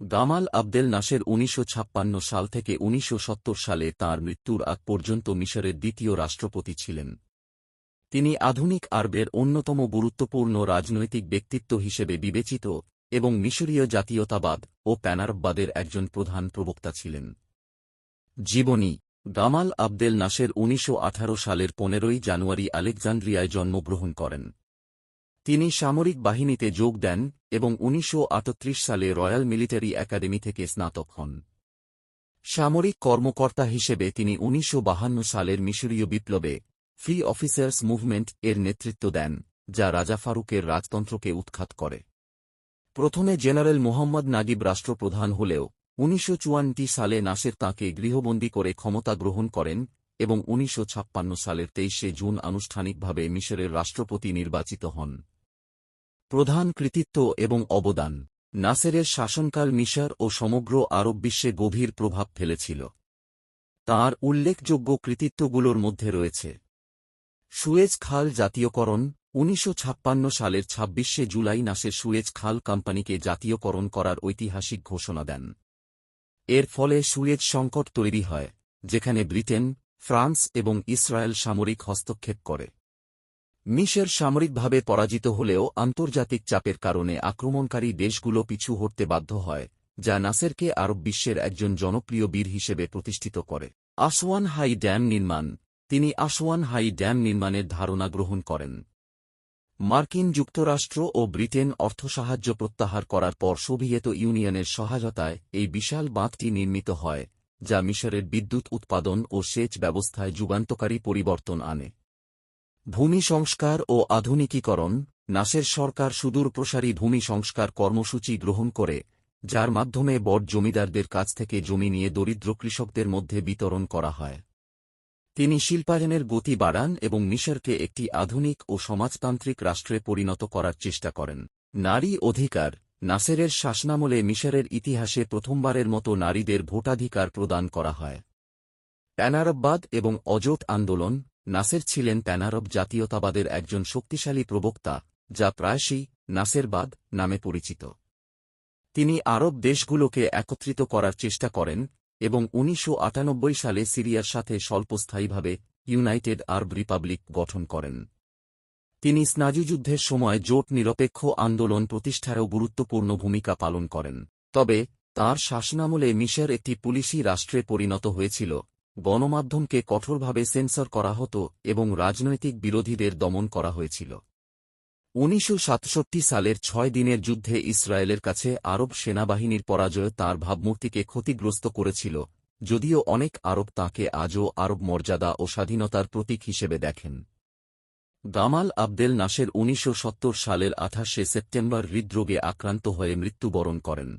গামাল Abdel Nasser উনিশশো ছাপ্পান্ন সাল থেকে উনিশশো সত্তর সালে তাঁর মৃত্যুর আগ পর্যন্ত মিশরের দ্বিতীয় রাষ্ট্রপতি ছিলেন। তিনি আধুনিক আরবের অন্যতম গুরুত্বপূর্ণ রাজনৈতিক ব্যক্তিত্ব হিসেবে বিবেচিত এবং মিশরীয় জাতীয়তাবাদ ও প্যানারববাদের একজন প্রধান প্রবক্তা ছিলেন। জীবনী গামাল আবদেল নাসের উনিশশো আঠারো সালের পনেরোই জানুয়ারি আলেকজান্দ্রিয়ায় জন্মগ্রহণ করেন। তিনি সামরিক বাহিনীতে যোগ দেন এবং উনিশশো আটত্রিশ সালে রয়্যাল মিলিটারি একাডেমি থেকে স্নাতক হন। সামরিক কর্মকর্তা হিসেবে তিনি উনিশশো সালের মিশরীয় বিপ্লবে ফ্রি অফিসার্স মুভমেন্ট এর নেতৃত্ব দেন, যা রাজা ফারুকের রাজতন্ত্রকে উৎখাত করে। প্রথমে জেনারেল মোহাম্মদ নাগিব রাষ্ট্রপ্রধান হলেও উনিশশো সালে নাসের তাঁকে গৃহবন্দী করে ক্ষমতা গ্রহণ করেন এবং উনিশশো ছাপ্পান্ন সালের তেইশে জুন আনুষ্ঠানিকভাবে মিশরের রাষ্ট্রপতি নির্বাচিত হন। প্রধান কৃতিত্ব এবং অবদান। নাসেরের শাসনকাল মিশর ও সমগ্র আরব বিশ্বে গভীর প্রভাব ফেলেছিল। তাঁর উল্লেখযোগ্য কৃতিত্বগুলোর মধ্যে রয়েছে। সুয়েজ খাল জাতীয়করণ, উনিশশো ছাপ্পান্ন সালের ছাব্বিশে জুলাই নাসের সুয়েজ খাল কোম্পানিকে জাতীয়করণ করার ঐতিহাসিক ঘোষণা দেন। এর ফলে সুয়েজ সংকট তৈরি হয়, যেখানে ব্রিটেন, ফ্রান্স এবং ইসরায়েল সামরিক হস্তক্ষেপ করে। মিশর সামরিকভাবে পরাজিত হলেও আন্তর্জাতিক চাপের কারণে আক্রমণকারী দেশগুলো পিছু হটতে বাধ্য হয়, যা নাসেরকে আরব বিশ্বের একজন জনপ্রিয় বীর হিসেবে প্রতিষ্ঠিত করে। আসওয়ান হাই ড্যাম নির্মাণ তিনি আসওয়ান হাই ড্যাম নির্মাণের ধারণা গ্রহণ করেন। মার্কিন যুক্তরাষ্ট্র ও ব্রিটেন অর্থসাহায্য প্রত্যাহার করার পর সোভিয়েত ইউনিয়নের সহায়তায় এই বিশাল বাঁধটি নির্মিত হয়, যা মিশরের বিদ্যুৎ উৎপাদন ও সেচ ব্যবস্থায় যুগান্তকারী পরিবর্তন আনে। ভূমি সংস্কার ও আধুনিকীকরণ, নাসের সরকার সুদূরপ্রসারী ভূমি সংস্কার কর্মসূচি গ্রহণ করে, যার মাধ্যমে বট জমিদারদের কাছ থেকে জমি নিয়ে দরিদ্র কৃষকদের মধ্যে বিতরণ করা হয়। তিনি শিল্পায়নের গতি বাড়ান এবং মিশরকে একটি আধুনিক ও সমাজতান্ত্রিক রাষ্ট্রে পরিণত করার চেষ্টা করেন। নারী অধিকার, নাসেরের শাসনামলে মিশরের ইতিহাসে প্রথমবারের মতো নারীদের ভোটাধিকার প্রদান করা হয়। প্যানারববাদ এবং অজোট আন্দোলন নাসের ছিলেন প্যানারব জাতীয়তাবাদের একজন শক্তিশালী প্রবক্তা, যা প্রায়শই নাসেরবাদ নামে পরিচিত। তিনি আরব দেশগুলোকে একত্রিত করার চেষ্টা করেন এবং উনিশশো আটানব্বই সালে সিরিয়ার সাথে স্বল্পস্থায়ীভাবে ইউনাইটেড আরব রিপাবলিক গঠন করেন। তিনি স্নাজুযুদ্ধের সময় জোট নিরপেক্ষ আন্দোলন প্রতিষ্ঠারও গুরুত্বপূর্ণ ভূমিকা পালন করেন, তবে তাঁর শাসনামলে মিশর একটি পুলিশি রাষ্ট্রে পরিণত হয়েছিল গণমাধ্যমকে কঠোরভাবে সেন্সর করা হতো এবং রাজনৈতিক বিরোধীদের দমন করা হয়েছিল। উনিশশো সাতষট্টি সালের ছয় দিনের যুদ্ধে ইসরায়েলের কাছে আরব সেনাবাহিনীর পরাজয় তাঁর ভাবমূর্তিকে ক্ষতিগ্রস্ত করেছিল, যদিও অনেক আরব তাঁকে আজও আরব মর্যাদা ও স্বাধীনতার প্রতীক হিসেবে দেখেন। গামাল আবদেল নাসের উনিশশো সত্তর সালের আঠাশে সেপ্টেম্বর হৃদরোগে আক্রান্ত হয়ে মৃত্যুবরণ করেন।